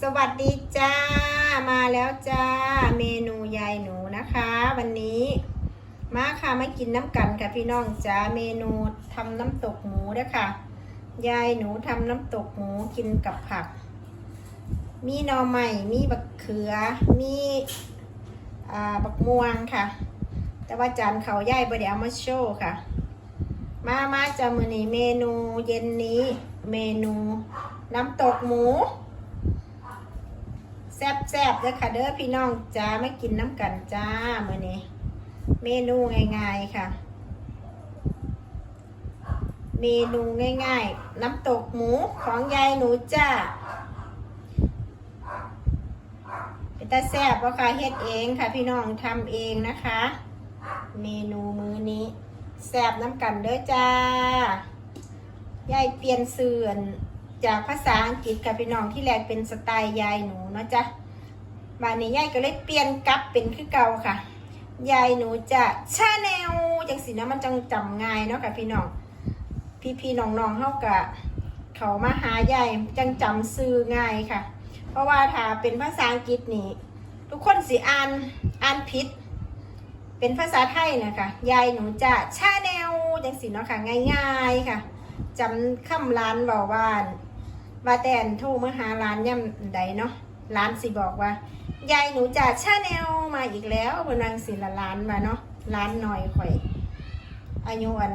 สวัสดีจ้า มาแล้วจ้า เมนูยายหนูนะคะ วันนี้มาค่ะมากินน้ำกันค่ะพี่น้องจ้าเมนูทำน้ำตกหมูด้วยค่ะ ยายหนูทำน้ำตกหมูกินกับผัก มีหน่อไม้มีบักเขือ มีอ่าบักม่วงค่ะ แต่ว่าจานเขาย่ายบ่ได้เอามาโชว์ค่ะ มามาจะมือนี้เมนูเย็นนี้ เมนูน้ำตกหมู แซ่บๆเด้อค่ะเด้อพี่น้องจ้าไม่กินน้ำกันจ้ามื้อนี้ เมนูง่ายๆค่ะ เมนูง่ายๆ น้ำตกหมูของยายหนูจ้าเป็นตาแซ่บว่าค่ะเฮ็ดเองค่ะพี่น้องทำเองนะคะ เมนูมื้อนี้แซ่บน้ำกันเด้อจ้ายายเปลี่ยนเสื่อน จากภาษาอังกฤษค่ะพี่น้องที่แรกเป็นสไตล์ยายหนูเนาะจ้ะบานนี้ยายก็เลยเปลี่ยนกลับเป็นคือเก่าค่ะ ยายหนูจะชาแนลจังสินะมันจังจำง่ายเนาะค่ะพี่น้อง พี่ๆน้องๆเฮากะเขามาหายายจังจำซื้อง่ายค่ะ เพราะว่าถ้าเป็นภาษาอังกฤษนี่ทุกคนสิอ่านอ่านผิด เป็นภาษาไทยนะคะ ยายหนูจะชาแนลจังสิเนาะค่ะง่าย ๆค่ะจำคำร้านบอกว่า ว่าแต่นโทรมาหาร้านย่ำใดเนาะร้านสิบอกว่ายายหนูจะชาแนลมาอีกแล้วบนนางศิลร้านมาเนาะร้านหน่อยข่อย อายุอัน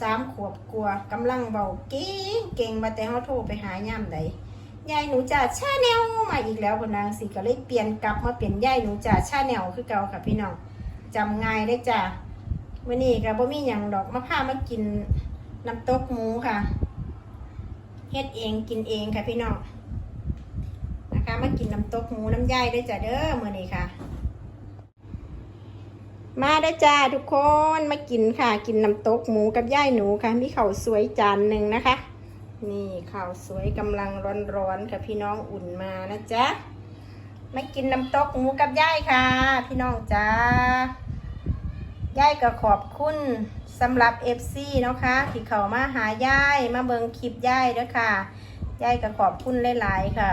สามขวบกลัวกำลังเบาเก่งเก่งมาแต่เขาโทรไปหาย่ำใดยายหนูจะชาแนลมาอีกแล้วบนนางสิก็เลยเปลี่ยนกลับมาเปลี่ยนยายหนูจะชาแนลคือเก่าค่ะพี่น้องจำง่ายได้จ้ะมื่อนี้ก็บ่มีหยังดอกมาพามากินน้ำตกหมูค่ะ เฮ็ดเองกินเองค่ะพี่น้องนะคะมากินน้ำตกหมูน้ำย่ายด้จ้ะเด้อมื้อนี้ค่ะ มาได้จ้าทุกคนมากินค่ะ กินน้ำตกหมูกับย่ายหนูค่ะ มีข้าวสวยจานหนึ่งนะคะ นี่ข้าวสวยกำลังร้อนๆค่ะพี่น้องอุ่นมานะจ๊ะมากินน้ำตกหมูกับย่ายค่ะ พี่น้องจ้า ย่ายก็ขอบคุณสำหรับ FC เนาะค่ะที่เขามาหาย่ายมาเบิงคลิปย่ายด้วยค่ะย่ายก็ขอบคุณหลายๆค่ะ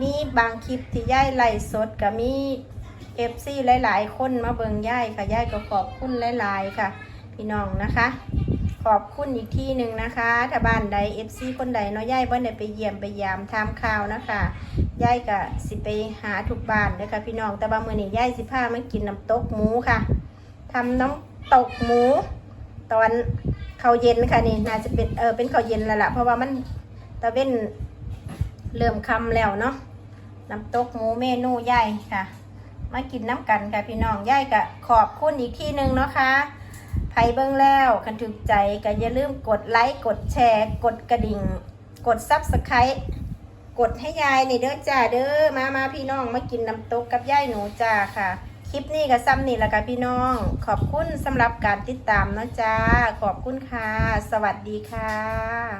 มีบางคลิปที่ย่ายไล่สดกับมีเอฟซีหลาย ๆ คนมาเบิงย่ายค่ะย่ายก็ขอบคุณหลาย ๆ ค่ะ พี่น้องนะคะ ขอบคุณอีกที่หนึ่งนะคะถ้าบ้านใดเอฟซีคนใดเนาะย่ายบ่ได้ไปเยี่ยมไปยามทามข่าวนะคะย่ายก็สิไปหาทุกบ้านเลยค่ะพี่น้องแต่บางมือนี้ย่ายสิพามากินน้ำตกหมูค่ะ ทำน้ำตกหมู ตอนเขาวเย็นค่ะนี่น่าจะเป็นเออเป็นเขาวเย็นแล้วล่ะเพราะว่ามันตะเว้นเริ่มคำแล้วเนาะน้ำตกหมูเมนูใหญ่ค่ะ มากินน้ำกันค่ะพี่น้องย่ายก็ขอบคุณอีกที่หนึ่งเนาะค่ะไผเบิ้งแล้วคันถูกใจก็อย่าลืมกดไลค์กดแชร์ กดกระดิ่ง กดซับสไครต์กดให้ยายในเด้อจ้าเด้อมามาพี่น้องมากินน้ำตกกับย่ายหนูจ้าค่ะ ลิปนี้ก็ซ้ำนี่แหละค่ะพี่น้อง ขอบคุณสำหรับการติดตามนะจ้า ขอบคุณค่ะ สวัสดีค่ะ